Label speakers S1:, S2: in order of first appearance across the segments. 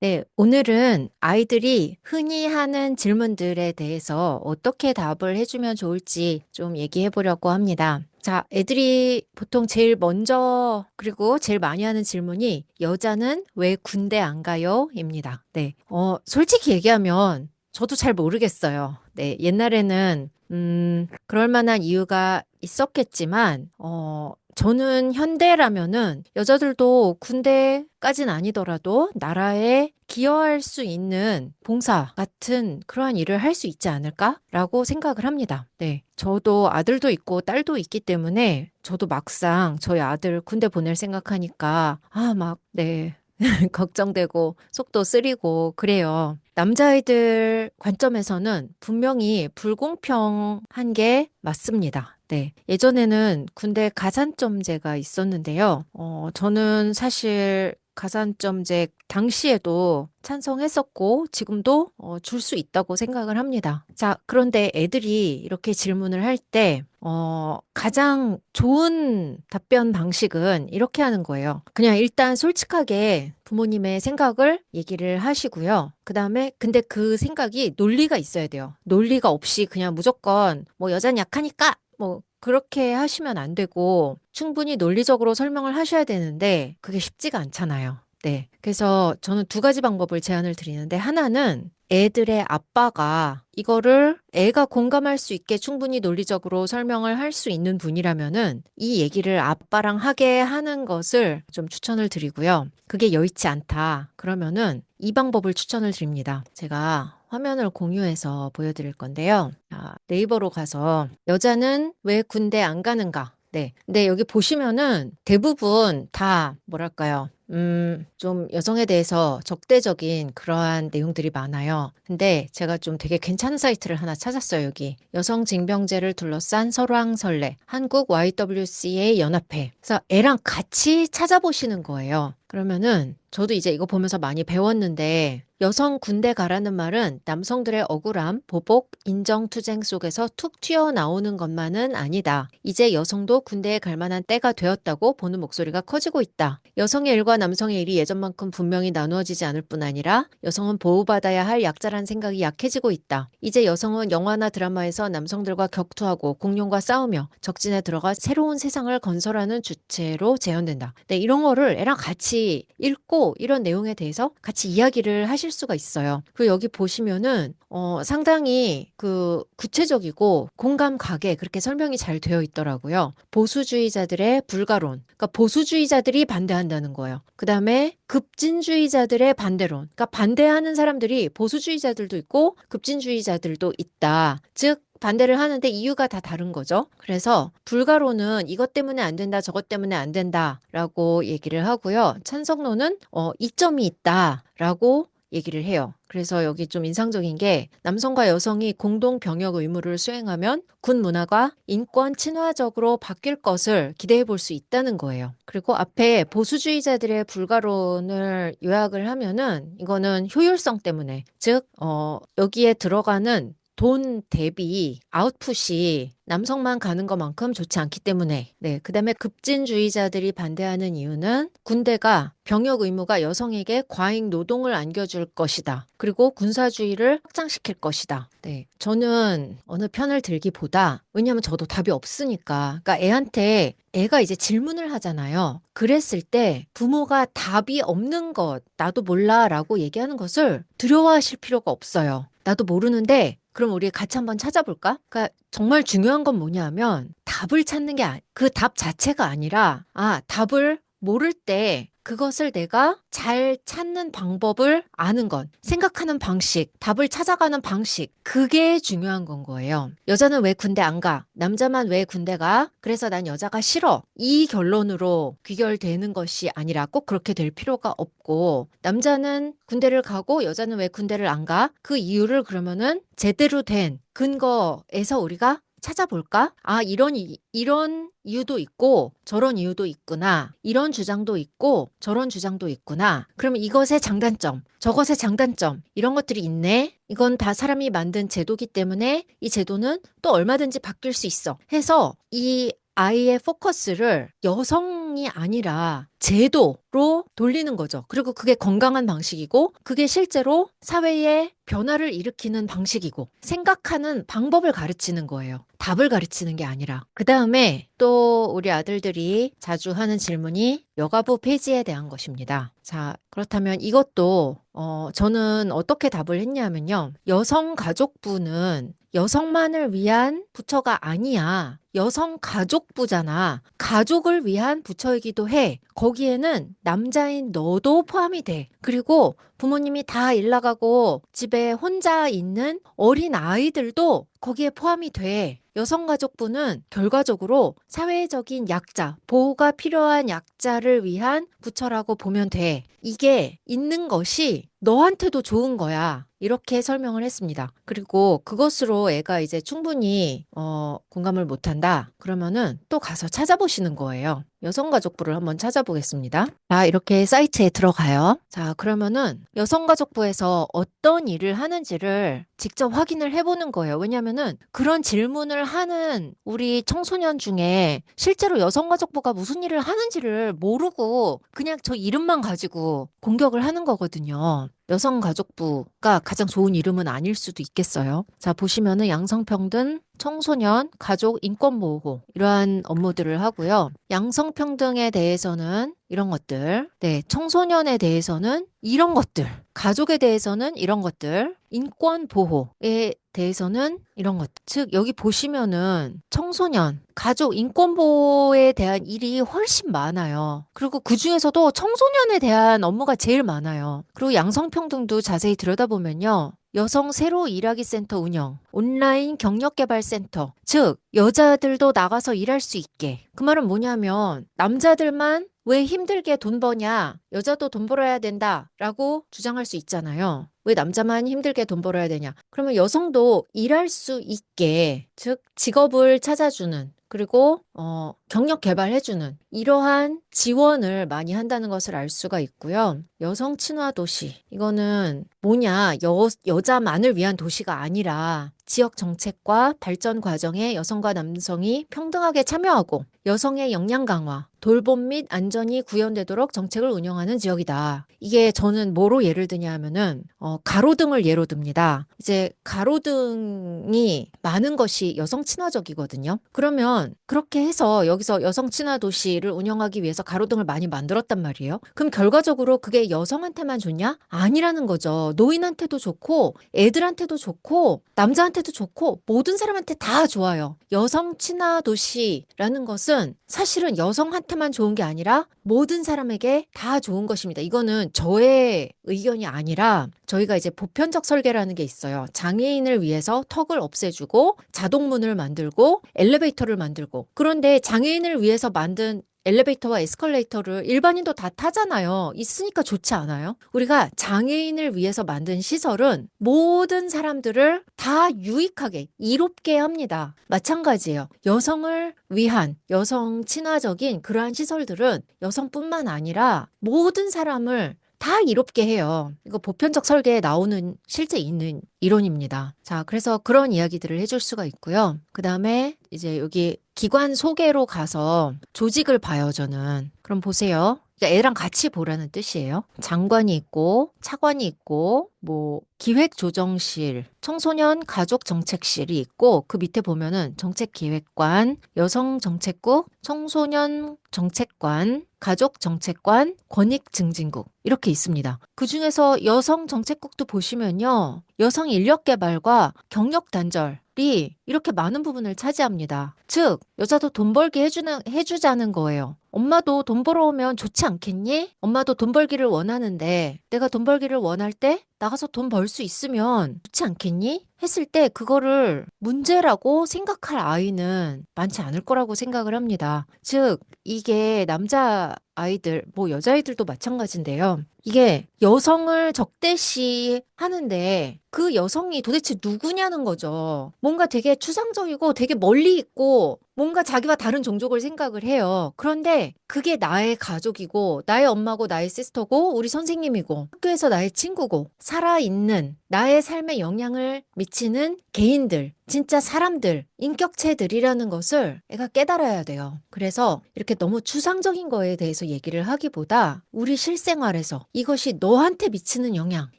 S1: 네, 오늘은 아이들이 흔히 하는 질문들에 대해서 어떻게 답을 해주면 좋을지 좀 얘기해 보려고 합니다. 자, 애들이 보통 제일 먼저, 그리고 제일 많이 하는 질문이 여자는 왜 군대 안 가요? 입니다. 네, 어, 솔직히 얘기하면 저도 잘 모르겠어요. 네, 옛날에는, 음, 그럴 만한 이유가 있었겠지만, 어, 저는 현대라면은 여자들도 군대까진 아니더라도 나라에 기여할 수 있는 봉사 같은 그러한 일을 할 수 있지 않을까라고 생각을 합니다. 네. 저도 아들도 있고 딸도 있기 때문에 저도 막상 저희 아들 군대 보낼 생각하니까 아, 막, 네. 걱정되고 속도 쓰리고 그래요. 남자아이들 관점에서는 분명히 불공평한 게 맞습니다. 네. 예전에는 군대 가산점제가 있었는데요. 어, 저는 사실 가산점제 당시에도 찬성했었고 지금도 어, 줄 수 있다고 생각을 합니다. 자, 그런데 애들이 이렇게 질문을 할 때, 어, 가장 좋은 답변 방식은 이렇게 하는 거예요. 그냥 일단 솔직하게 부모님의 생각을 얘기를 하시고요. 그 다음에 근데 그 생각이 논리가 있어야 돼요. 논리가 없이 그냥 무조건 뭐 여자는 약하니까 뭐 그렇게 하시면 안 되고 충분히 논리적으로 설명을 하셔야 되는데 그게 쉽지가 않잖아요. 네. 그래서 저는 두 가지 방법을 제안을 드리는데 하나는 애들의 아빠가 이거를 애가 공감할 수 있게 충분히 논리적으로 설명을 할 수 있는 분이라면은 이 얘기를 아빠랑 하게 하는 것을 좀 추천을 드리고요. 그게 여의치 않다. 그러면은 이 방법을 추천을 드립니다. 제가 화면을 공유해서 보여드릴 건데요. 자, 네이버로 가서 여자는 왜 군대 안 가는가? 네. 근데 여기 보시면은 대부분 다 뭐랄까요? 음, 좀 여성에 대해서 적대적인 그러한 내용들이 많아요. 근데 제가 좀 되게 괜찮은 사이트를 하나 찾았어요, 여기. 여성 징병제를 둘러싼 설왕설래, 한국 YWCA 연합회. 그래서 애랑 같이 찾아보시는 거예요. 그러면은 저도 이제 이거 보면서 많이 배웠는데 여성 군대 가라는 말은 남성들의 억울함, 보복, 인정투쟁 속에서 툭 튀어나오는 것만은 아니다. 이제 여성도 군대에 갈 만한 때가 되었다고 보는 목소리가 커지고 있다. 여성의 일과 남성의 일이 예전만큼 분명히 나누어지지 않을 뿐 아니라 여성은 보호받아야 할 약자란 생각이 약해지고 있다. 이제 여성은 영화나 드라마에서 남성들과 격투하고 공룡과 싸우며 적진에 들어가 새로운 세상을 건설하는 주체로 재현된다. 네, 이런 거를 애랑 같이 읽고 이런 내용에 대해서 같이 이야기를 하실 수가 있어요. 그리고 여기 보시면은 어, 상당히 그 구체적이고 공감 가게 그렇게 설명이 잘 되어 있더라고요. 보수주의자들의 불가론. 그러니까 보수주의자들이 반대한다는 거예요. 그 다음에 급진주의자들의 반대론. 그러니까 반대하는 사람들이 보수주의자들도 있고 급진주의자들도 있다. 즉, 반대를 하는데 이유가 다 다른 거죠. 그래서 불가론은 이것 때문에 안 된다, 저것 때문에 안 된다라고 얘기를 하고요. 찬성론은 어, 이점이 있다라고 얘기를 해요. 그래서 여기 좀 인상적인 게 남성과 여성이 공동 병역 의무를 수행하면 군 문화가 인권 친화적으로 바뀔 것을 기대해 볼 수 있다는 거예요. 그리고 앞에 보수주의자들의 불가론을 요약을 하면은 이거는 효율성 때문에 즉, 어, 여기에 들어가는 돈 대비 아웃풋이 남성만 가는 것만큼 좋지 않기 때문에. 네 그다음에 급진주의자들이 반대하는 이유는 군대가 병역 의무가 여성에게 과잉 노동을 안겨줄 것이다. 그리고 군사주의를 확장시킬 것이다. 네 저는 어느 편을 들기보다 왜냐하면 저도 답이 없으니까. 그러니까 애한테 애가 이제 질문을 하잖아요. 그랬을 때 부모가 답이 없는 것 나도 몰라라고 얘기하는 것을 두려워하실 필요가 없어요. 나도 모르는데 그럼 우리 같이 한번 찾아볼까? 그러니까 정말 중요한 건 뭐냐면 답을 찾는 게 그 답 자체가 아니라 아 답을 모를 때 그것을 내가 잘 찾는 방법을 아는 것, 생각하는 방식, 답을 찾아가는 방식, 그게 중요한 건 거예요. 여자는 왜 군대 안 가? 남자만 왜 군대 가? 그래서 난 여자가 싫어. 이 결론으로 귀결되는 것이 아니라 꼭 그렇게 될 필요가 없고, 남자는 군대를 가고 여자는 왜 군대를 안 가? 그 이유를 그러면은 제대로 된 근거에서 우리가 찾아볼까? 아, 이런, 이, 이런 이유도 있고, 저런 이유도 있구나. 이런 주장도 있고, 저런 주장도 있구나. 그러면 이것의 장단점, 저것의 장단점, 이런 것들이 있네? 이건 다 사람이 만든 제도기 때문에 이 제도는 또 얼마든지 바뀔 수 있어. 해서 이 아이의 포커스를 여성이 아니라 제도로 돌리는 거죠. 그리고 그게 건강한 방식이고, 그게 실제로 사회에 변화를 일으키는 방식이고, 생각하는 방법을 가르치는 거예요. 답을 가르치는 게 아니라. 그 다음에 또 우리 아들들이 자주 하는 질문이 여가부 폐지에 대한 것입니다. 자, 그렇다면 이것도, 어, 저는 어떻게 답을 했냐면요. 여성가족부는 여성만을 위한 부처가 아니야. 여성 가족부잖아. 가족을 위한 부처이기도 해. 거기에는 남자인 너도 포함이 돼. 그리고 부모님이 다 일 나가고 집에 혼자 있는 어린 아이들도 거기에 포함이 돼. 여성가족부는 결과적으로 사회적인 약자, 보호가 필요한 약자를 위한 부처라고 보면 돼. 이게 있는 것이 너한테도 좋은 거야. 이렇게 설명을 했습니다. 그리고 그것으로 애가 이제 충분히 어, 공감을 못한다. 그러면은 또 가서 찾아보시는 거예요. 여성가족부를 한번 찾아보겠습니다. 자, 이렇게 사이트에 들어가요. 자, 그러면은 여성가족부에서 어떤 일을 하는지를 직접 확인을 해보는 거예요. 왜냐면은 그런 질문을 하는 우리 청소년 중에 실제로 여성가족부가 무슨 일을 하는지를 모르고 그냥 저 이름만 가지고 공격을 하는 거거든요. 여성가족부가 가장 좋은 이름은 아닐 수도 있겠어요. 자, 보시면은 양성평등, 청소년, 가족, 인권보호, 이러한 업무들을 하고요. 양성평등에 대해서는 이런 것들, 네, 청소년에 대해서는 이런 것들, 가족에 대해서는 이런 것들, 인권 보호에 대해서는 이런 것. 즉, 여기 보시면은 청소년, 가족, 인권 보호에 대한 일이 훨씬 많아요. 그리고 그 중에서도 청소년에 대한 업무가 제일 많아요. 그리고 양성평등도 자세히 들여다보면요. 여성 새로 일하기 센터 운영, 온라인 경력 개발 센터, 즉, 여자들도 나가서 일할 수 있게. 그 말은 뭐냐면, 남자들만 왜 힘들게 돈 버냐? 여자도 돈 벌어야 된다. 라고 주장할 수 있잖아요. 왜 남자만 힘들게 돈 벌어야 되냐? 그러면 여성도 일할 수 있게, 즉, 직업을 찾아주는, 그리고 어, 경력 개발해주는 이러한 지원을 많이 한다는 것을 알 수가 있고요. 여성 친화 도시 이거는 뭐냐 여, 여자만을 위한 도시가 아니라 지역 정책과 발전 과정에 여성과 남성이 평등하게 참여하고 여성의 역량 강화, 돌봄 및 안전이 구현되도록 정책을 운영하는 지역이다. 이게 저는 뭐로 예를 드냐 하면은 어, 가로등을 예로 듭니다. 이제 가로등이 많은 것이 여성 친화적이거든요. 그러면 그렇게 해서 여기서 여성 친화 도시를 운영하기 위해서 가로등을 많이 만들었단 말이에요. 그럼 결과적으로 그게 여성한테만 좋냐? 아니라는 거죠. 노인한테도 좋고 애들한테도 좋고 남자한테도 좋고 모든 사람한테 다 좋아요. 여성 친화 도시라는 것은 사실은 여성한테 만 좋은 게 아니라 모든 사람에게 다 좋은 것입니다. 이거는 저의 의견이 아니라 저희가 이제 보편적 설계라는 게 있어요. 장애인을 위해서 턱을 없애주고 자동문을 만들고 엘리베이터를 만들고 그런데 장애인을 위해서 만든 엘리베이터와 에스컬레이터를 일반인도 다 타잖아요. 있으니까 좋지 않아요? 우리가 장애인을 위해서 만든 시설은 모든 사람들을 다 유익하게, 이롭게 합니다. 마찬가지예요. 여성을 위한, 여성 친화적인 그러한 시설들은 여성뿐만 아니라 모든 사람을 다 이롭게 해요. 이거 보편적 설계에 나오는 실제 있는 이론입니다. 자, 그래서 그런 이야기들을 해줄 수가 있고요. 그 다음에 이제 여기 기관 소개로 가서 조직을 봐요, 저는. 그럼 보세요. 그러니까 애랑 같이 보라는 뜻이에요. 장관이 있고, 차관이 있고, 뭐, 기획조정실, 청소년 가족 정책실이 있고, 그 밑에 보면은 정책기획관, 여성정책국, 청소년 정책관, 가족 정책관, 권익 증진국. 이렇게 있습니다. 그 중에서 여성 정책국도 보시면요. 여성 인력 개발과 경력 단절 이 이렇게 많은 부분을 차지합니다. 즉, 여자도 돈 벌게 해주는, 해주자는 거예요. 엄마도 돈 벌어오면 좋지 않겠니? 엄마도 돈 벌기를 원하는데 내가 돈 벌기를 원할 때 나가서 돈 벌 수 있으면 좋지 않겠니? 했을 때 그거를 문제라고 생각할 아이는 많지 않을 거라고 생각을 합니다. 즉, 이게 남자 아이들, 뭐 여자아이들도 마찬가지인데요. 이게 여성을 적대시 하는데 그 여성이 도대체 누구냐는 거죠. 뭔가 되게 추상적이고 되게 멀리 있고 뭔가 자기와 다른 종족을 생각을 해요. 그런데 그게 나의 가족이고, 나의 엄마고, 나의 시스터고, 우리 선생님이고, 학교에서 나의 친구고, 살아있는 나의 삶에 영향을 미치는 개인들, 진짜 사람들, 인격체들이라는 것을 애가 깨달아야 돼요. 그래서 이렇게 너무 추상적인 거에 대해서 얘기를 하기보다 우리 실생활에서 이것이 너한테 미치는 영향,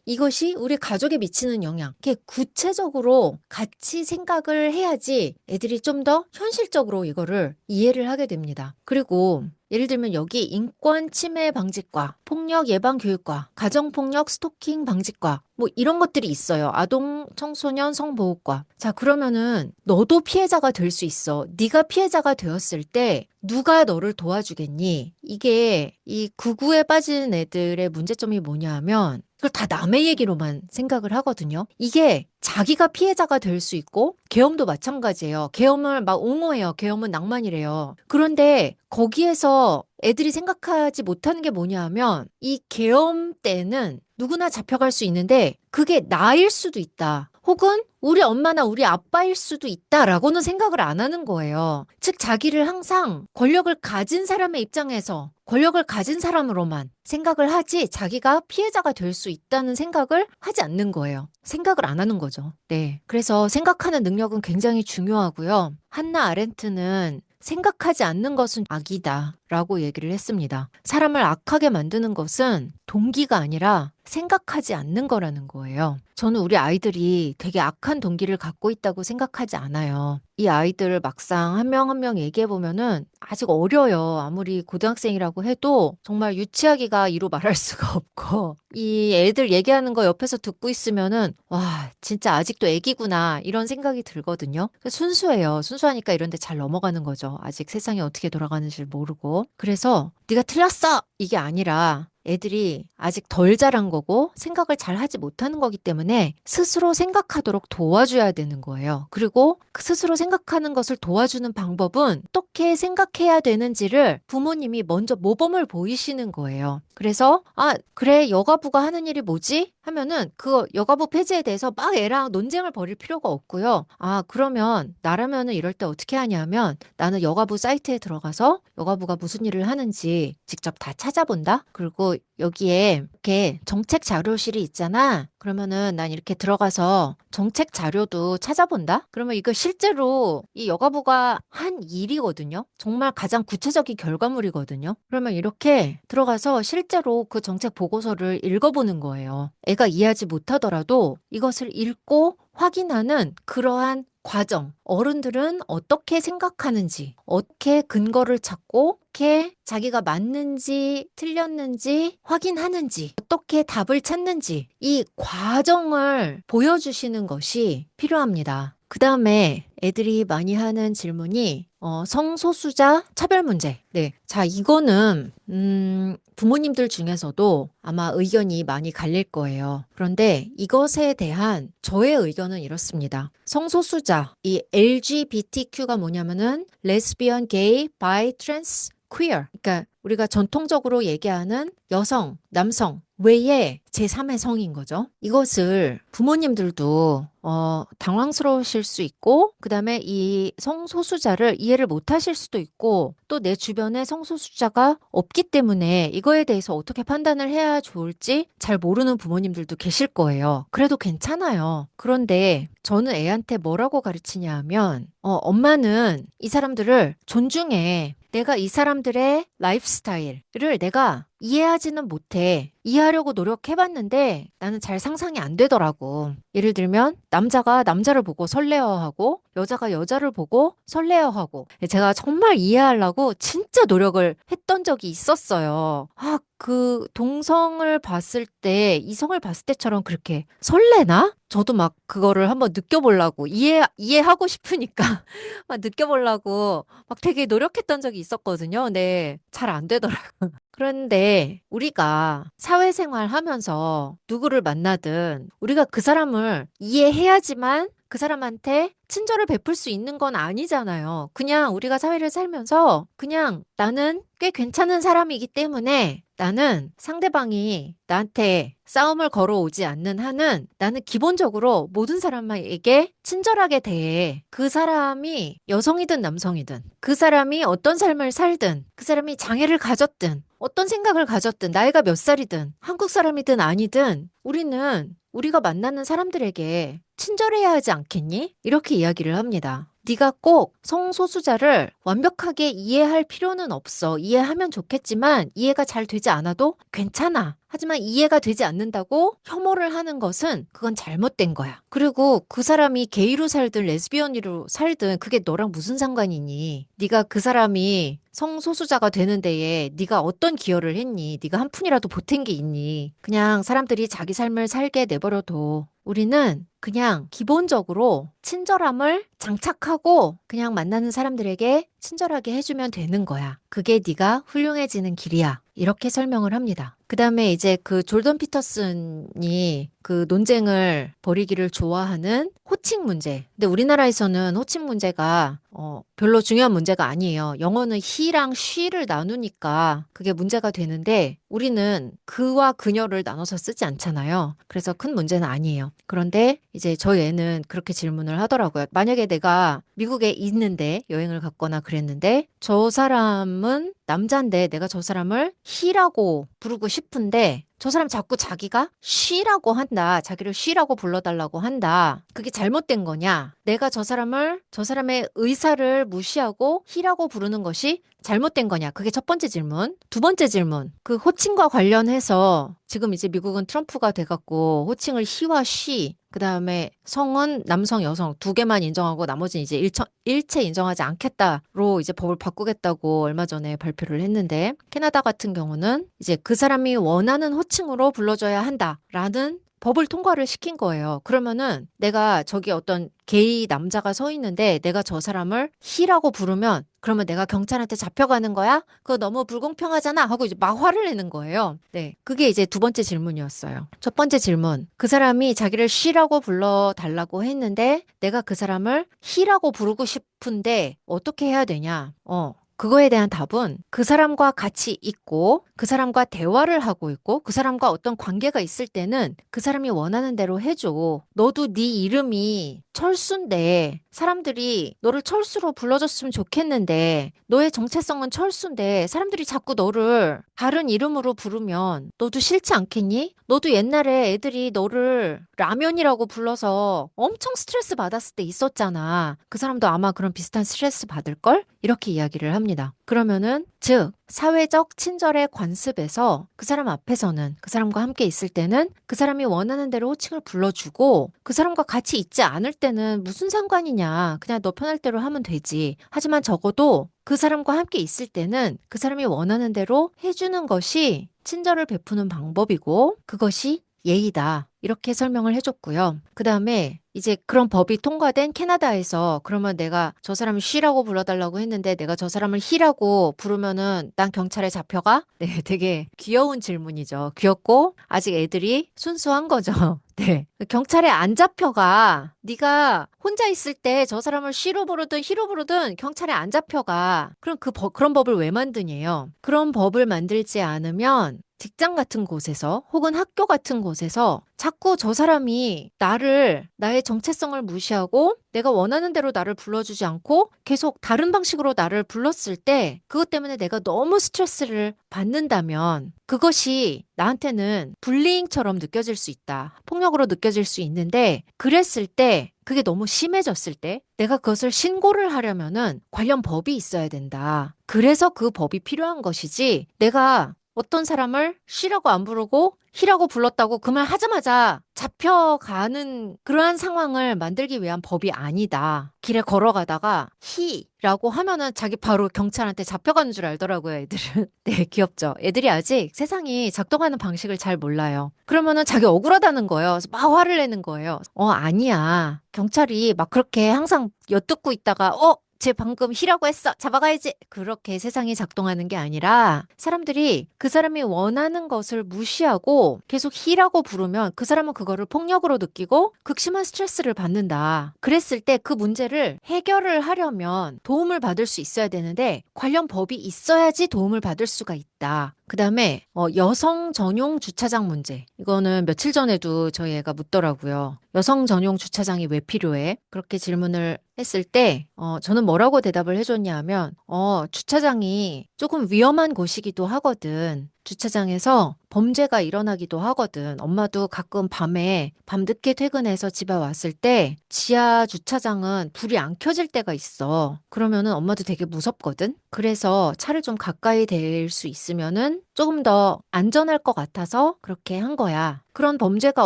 S1: 이것이 우리 가족에 미치는 영향, 이렇게 구체적으로 같이 생각을 해야지 애들이 좀 더 현실적으로 이거를 이해를 하게 됩니다. 그리고 예를 들면 여기 인권 침해 방지과, 폭력 예방 교육과, 가정폭력 스토킹 방지과, 뭐 이런 것들이 있어요. 아동 청소년 성보호과. 자, 그러면은 너도 피해자가 될 수 있어. 네가 피해자가 되었을 때 누가 너를 도와주겠니? 이게 이 구구에 빠진 애들의 문제점이 뭐냐 하면 그걸 다 남의 얘기로만 생각을 하거든요. 이게 자기가 피해자가 될 수 있고 계엄도 마찬가지예요. 계엄을 막 옹호해요. 계엄은 낭만이래요. 그런데 거기에서 애들이 생각하지 못하는 게 뭐냐 하면 이 계엄 때는 누구나 잡혀갈 수 있는데 그게 나일 수도 있다. 혹은 우리 엄마나 우리 아빠일 수도 있다라고는 생각을 안 하는 거예요. 즉, 자기를 항상 권력을 가진 사람의 입장에서 권력을 가진 사람으로만 생각을 하지 자기가 피해자가 될 수 있다는 생각을 하지 않는 거예요. 생각을 안 하는 거죠. 네. 그래서 생각하는 능력은 굉장히 중요하고요. 한나 아렌트는 생각하지 않는 것은 악이다. 라고 얘기를 했습니다. 사람을 악하게 만드는 것은 동기가 아니라 생각하지 않는 거라는 거예요. 저는 우리 아이들이 되게 악한 동기를 갖고 있다고 생각하지 않아요. 이 아이들 막상 한명 한 명 얘기해 보면은 아직 어려요. 아무리 고등학생이라고 해도 정말 유치하기가 이로 말할 수가 없고 이 애들 얘기하는 거 옆에서 듣고 있으면은 와 진짜 아직도 애기구나 이런 생각이 들거든요. 순수해요. 순수하니까 이런 데 잘 넘어가는 거죠. 아직 세상이 어떻게 돌아가는지 모르 고 그래서 네가 틀렸어 이게 아니라 애들이 아직 덜 자란 거고 생각을 잘 하지 못하는 거기 때문에 스스로 생각하도록 도와줘야 되는 거예요. 그리고 그 스스로 생각하는 것을 도와주는 방법은 어떻게 생각해야 되는지를 부모님이 먼저 모범을 보이시는 거예요. 그래서 아 그래 여가부가 하는 일이 뭐지? 하면은 그 여가부 폐지에 대해서 막 애랑 논쟁을 벌일 필요가 없고요. 아 그러면 나라면은 이럴 때 어떻게 하냐면 나는 여가부 사이트에 들어가서 여가부가 무슨 일을 하는지 직접 다 찾아본다. 그리고 여기에 이렇게 정책 자료실이 있잖아. 그러면은 난 이렇게 들어가서 정책 자료도 찾아본다? 그러면 이거 실제로 이 여가부가 한 일이거든요. 정말 가장 구체적인 결과물이거든요. 그러면 이렇게 들어가서 실제로 그 정책 보고서를 읽어보는 거예요. 애가 이해하지 못하더라도 이것을 읽고 확인하는 그러한 과정, 어른들은 어떻게 생각하는지, 어떻게 근거를 찾고, 어떻게 자기가 맞는지, 틀렸는지 확인하는지, 어떻게 답을 찾는지, 이 과정을 보여주시는 것이 필요합니다. 그 다음에 애들이 많이 하는 질문이 어, 성소수자 차별 문제. 네. 자, 이거는 음, 부모님들 중에서도 아마 의견이 많이 갈릴 거예요. 그런데 이것에 대한 저의 의견은 이렇습니다. 성소수자, 이 LGBTQ가 뭐냐면은 레스비언, 게이, 바이, 트랜스, queer. 그러니까 우리가 전통적으로 얘기하는 여성, 남성 외의 제3의 성인 거죠. 이것을 부모님들도 어, 당황스러우실 수 있고, 그 다음에 이 성소수자를 이해를 못 하실 수도 있고, 또 내 주변에 성소수자가 없기 때문에 이거에 대해서 어떻게 판단을 해야 좋을지 잘 모르는 부모님들도 계실 거예요. 그래도 괜찮아요. 그런데 저는 애한테 뭐라고 가르치냐 하면, 어, 엄마는 이 사람들을 존중해. 내가 이 사람들의 라이프 스타일을 내가 이해하지는 못해. 이해하려고 노력해 봤는데 나는 잘 상상이 안 되더라고. 예를 들면 남자가 남자를 보고 설레어하고 여자가 여자를 보고 설레어하고 제가 정말 이해하려고 진짜 노력을 했던 적이 있었어요. 아, 그 동성을 봤을 때 이성을 봤을 때처럼 그렇게 설레나? 저도 막 그거를 한번 느껴보려고 이해 이해하고 싶으니까 막 느껴보려고 막 되게 노력했던 적이 있었거든요. 근데 잘 안 되더라고. 그런데 우리가 사회생활 하면서 누구를 만나든 우리가 그 사람을 이해해야지만 그 사람한테 친절을 베풀 수 있는 건 아니잖아요. 그냥 우리가 사회를 살면서 그냥 나는 꽤 괜찮은 사람이기 때문에 나는 상대방이 나한테 싸움을 걸어오지 않는 한은 나는 기본적으로 모든 사람에게 친절하게 대해. 그 사람이 여성이든 남성이든, 그 사람이 어떤 삶을 살든, 그 사람이 장애를 가졌든, 어떤 생각을 가졌든, 나이가 몇 살이든, 한국 사람이든 아니든, 우리는 우리가 만나는 사람들에게 친절해야 하지 않겠니? 이렇게 이야기를 합니다. 네가 꼭 성소수자를 완벽하게 이해할 필요는 없어. 이해하면 좋겠지만 이해가 잘 되지 않아도 괜찮아. 하지만 이해가 되지 않는다고 혐오를 하는 것은 그건 잘못된 거야. 그리고 그 사람이 게이로 살든 레즈비언으로 살든 그게 너랑 무슨 상관이니? 네가 그 사람이 성소수자가 되는 데에 네가 어떤 기여를 했니? 네가 한 푼이라도 보탠 게 있니? 그냥 사람들이 자기 삶을 살게 내버려둬. 우리는 그냥 기본적으로 친절함을 장착하고 그냥 만나는 사람들에게 친절하게 해주면 되는 거야. 그게 네가 훌륭해지는 길이야. 이렇게 설명을 합니다. 그 다음에 이제 그 졸던 피터슨이 그 논쟁을 벌이기를 좋아하는 호칭 문제. 근데 우리나라에서는 호칭 문제가 어, 별로 중요한 문제가 아니에요. 영어는 he랑 she를 나누니까 그게 문제가 되는데 우리는 그와 그녀를 나눠서 쓰지 않잖아요. 그래서 큰 문제는 아니에요. 그런데 이제 저희 애는 그렇게 질문을 하더라고요. 만약에 내가 미국에 있는데 여행을 갔거나 그랬는데 저 사람은 남자인데 내가 저 사람을 he라고 부르고 싶 은데 저 사람 자꾸 자기가 쉬라고 한다. 자기를 쉬라고 불러달라고 한다. 그게 잘못된 거냐? 내가 저 사람을, 저 사람의 의사를 무시하고 히라고 부르는 것이 잘못된 거냐? 그게 첫 번째 질문. 두 번째 질문. 그 호칭과 관련해서 지금 이제 미국은 트럼프가 돼갖고 호칭을 히와 쉬, 그 다음에 성은 남성, 여성 두 개만 인정하고 나머지는 이제 일처, 일체 인정하지 않겠다로 이제 법을 바꾸겠다고 얼마 전에 발표를 했는데 캐나다 같은 경우는 이제 그 사람이 원하는 호칭으로 불러줘야 한다라는 법을 통과를 시킨 거예요. 그러면은 내가 저기 어떤 게이 남자가 서 있는데 내가 저 사람을 히라고 부르면 그러면 내가 경찰한테 잡혀가는 거야? 그거 너무 불공평하잖아 하고 이제 막 화를 내는 거예요. 네. 그게 이제 두 번째 질문이었어요. 첫 번째 질문. 그 사람이 자기를 쉬라고 불러 달라고 했는데 내가 그 사람을 히라고 부르고 싶은데 어떻게 해야 되냐? 어. 그거에 대한 답은 그 사람과 같이 있고 그 사람과 대화를 하고 있고 그 사람과 어떤 관계가 있을 때는 그 사람이 원하는 대로 해줘. 너도 네 이름이 철수인데 사람들이 너를 철수로 불러줬으면 좋겠는데 너의 정체성은 철수인데 사람들이 자꾸 너를 다른 이름으로 부르면 너도 싫지 않겠니? 너도 옛날에 애들이 너를 라면이라고 불러서 엄청 스트레스 받았을 때 있었잖아. 그 사람도 아마 그런 비슷한 스트레스 받을걸? 이렇게 이야기를 합니다. 그러면은 즉 사회적 친절의 관습에서 그 사람 앞에서는 그 사람과 함께 있을 때는 그 사람이 원하는 대로 호칭을 불러주고 그 사람과 같이 있지 않을 때는 무슨 상관이냐 그냥 너 편할 대로 하면 되지 하지만 적어도 그 사람과 함께 있을 때는 그 사람이 원하는 대로 해주는 것이 친절을 베푸는 방법이고 그것이 예의다. 이렇게 설명을 해줬고요. 그 다음에 이제 그런 법이 통과된 캐나다에서 그러면 내가 저 사람을 쉬라고 불러달라고 했는데 내가 저 사람을 히라고 부르면은 난 경찰에 잡혀가? 네, 되게 귀여운 질문이죠. 귀엽고 아직 애들이 순수한 거죠. 네. 경찰에 안 잡혀가. 네가 혼자 있을 때 저 사람을 쉬로 부르든 히로 부르든 경찰에 안 잡혀가. 그럼 그 법, 그런 법을 왜 만드니에요? 그런 법을 만들지 않으면 직장 같은 곳에서 혹은 학교 같은 곳에서 자꾸 저 사람이 나를 나의 정체성을 무시하고 내가 원하는 대로 나를 불러주지 않고 계속 다른 방식으로 나를 불렀을 때 그것 때문에 내가 너무 스트레스를 받는다면 그것이 나한테는 불리잉처럼 느껴질 수 있다. 폭력으로 느껴질 수 있는데 그랬을 때 그게 너무 심해졌을 때 내가 그것을 신고를 하려면은 관련 법이 있어야 된다. 그래서 그 법이 필요한 것이지 내가 어떤 사람을 쉬라고 안 부르고 히라고 불렀다고 그 말 하자마자 잡혀가는 그러한 상황을 만들기 위한 법이 아니다. 길에 걸어가다가 히라고 하면은 자기 바로 경찰한테 잡혀가는 줄 알더라고요, 애들은. 네, 귀엽죠. 애들이 아직 세상이 작동하는 방식을 잘 몰라요. 그러면은 자기 억울하다는 거예요. 막 화를 내는 거예요. 어, 아니야. 경찰이 막 그렇게 항상 엿듣고 있다가, 어, 쟤 방금 히라고 했어. 잡아가야지. 그렇게 세상이 작동하는 게 아니라 사람들이 그 사람이 원하는 것을 무시하고 계속 히라고 부르면 그 사람은 그거를 폭력으로 느끼고 극심한 스트레스를 받는다. 그랬을 때 그 문제를 해결을 하려면 도움을 받을 수 있어야 되는데 관련 법이 있어야지 도움을 받을 수가 있다. 그 다음에 어, 여성 전용 주차장 문제. 이거는 며칠 전에도 저희 애가 묻더라고요. 여성 전용 주차장이 왜 필요해? 그렇게 질문을 했을 때, 어, 저는 뭐라고 대답을 해줬냐 하면, 어, 주차장이 조금 위험한 곳이기도 하거든. 주차장에서 범죄가 일어나기도 하거든. 엄마도 가끔 밤에 밤늦게 퇴근해서 집에 왔을 때 지하 주차장은 불이 안 켜질 때가 있어. 그러면은 엄마도 되게 무섭거든. 그래서 차를 좀 가까이 댈 수 있으면은 조금 더 안전할 것 같아서 그렇게 한 거야. 그런 범죄가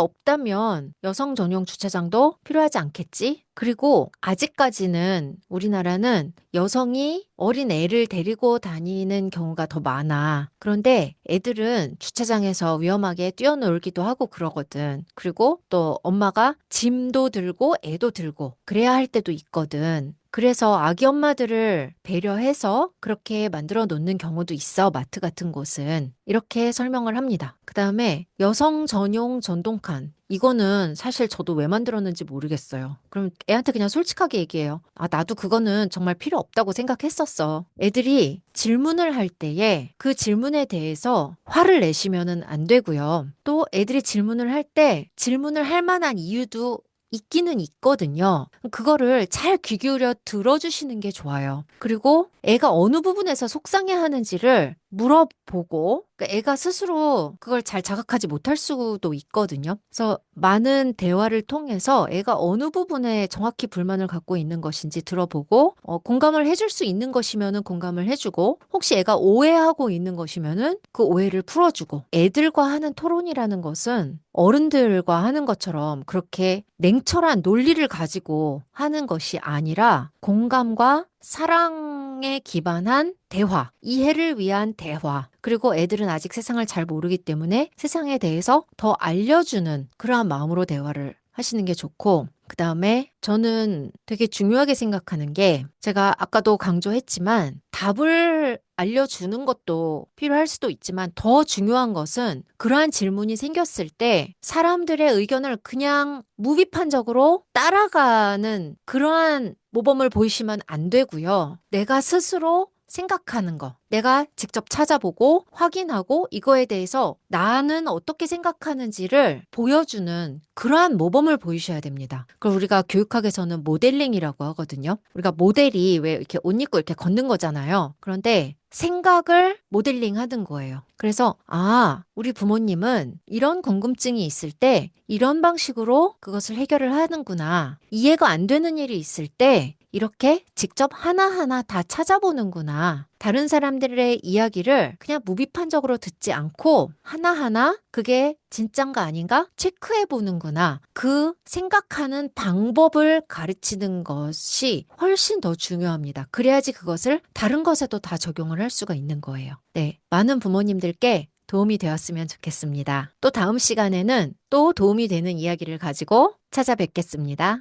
S1: 없다면 여성 전용 주차장도 필요하지 않겠지? 그리고 아직까지는 우리나라는 여성이 어린 애를 데리고 다니는 경우가 더 많아. 그런데 애들은 주차장에서 위험하게 뛰어놀기도 하고 그러거든. 그리고 또 엄마가 짐도 들고 애도 들고 그래야 할 때도 있거든. 그래서 아기 엄마들을 배려해서 그렇게 만들어 놓는 경우도 있어, 마트 같은 곳은. 이렇게 설명을 합니다. 그 다음에 여성 전용 전동칸. 이거는 사실 저도 왜 만들었는지 모르겠어요. 그럼 애한테 그냥 솔직하게 얘기해요. 아, 나도 그거는 정말 필요 없다고 생각했었어. 애들이 질문을 할 때에 그 질문에 대해서 화를 내시면은 안 되고요. 또 애들이 질문을 할 때 질문을 할 만한 이유도 있기는 있거든요. 그거를 잘 귀 기울여 들어주시는 게 좋아요. 그리고 애가 어느 부분에서 속상해 하는지를 물어보고 그러니까 애가 스스로 그걸 잘 자각하지 못할 수도 있거든요. 그래서 많은 대화를 통해서 애가 어느 부분에 정확히 불만을 갖고 있는 것인지 들어보고 어, 공감을 해줄 수 있는 것이면은 공감을 해주고 혹시 애가 오해하고 있는 것이면은 그 오해를 풀어주고 애들과 하는 토론이라는 것은 어른들과 하는 것처럼 그렇게 냉철한 논리를 가지고 하는 것이 아니라 공감과 사랑 에 기반한 대화, 이해를 위한 대화. 그리고 애들은 아직 세상을 잘 모르기 때문에 세상에 대해서 더 알려주는 그러한 마음으로 대화를 하시는 게 좋고, 그 다음에 저는 되게 중요하게 생각하는 게 제가 아까도 강조했지만 답을 알려주는 것도 필요할 수도 있지만 더 중요한 것은 그러한 질문이 생겼을 때 사람들의 의견을 그냥 무비판적으로 따라가는 그러한 모범을 보이시면 안 되고요. 내가 스스로 생각하는 거. 내가 직접 찾아보고 확인하고 이거에 대해서 나는 어떻게 생각하는지를 보여주는 그러한 모범을 보이셔야 됩니다. 그걸 우리가 교육학에서는 모델링이라고 하거든요. 우리가 모델이 왜 이렇게 옷 입고 이렇게 걷는 거잖아요. 그런데 생각을 모델링 하는 거예요. 그래서, 아, 우리 부모님은 이런 궁금증이 있을 때 이런 방식으로 그것을 해결을 하는구나. 이해가 안 되는 일이 있을 때 이렇게 직접 하나하나 다 찾아보는구나. 다른 사람들의 이야기를 그냥 무비판적으로 듣지 않고 하나하나 그게 진짠가 아닌가 체크해 보는구나. 그 생각하는 방법을 가르치는 것이 훨씬 더 중요합니다. 그래야지 그것을 다른 것에도 다 적용을 할 수가 있는 거예요. 네. 많은 부모님들께 도움이 되었으면 좋겠습니다. 또 다음 시간에는 또 도움이 되는 이야기를 가지고 찾아뵙겠습니다.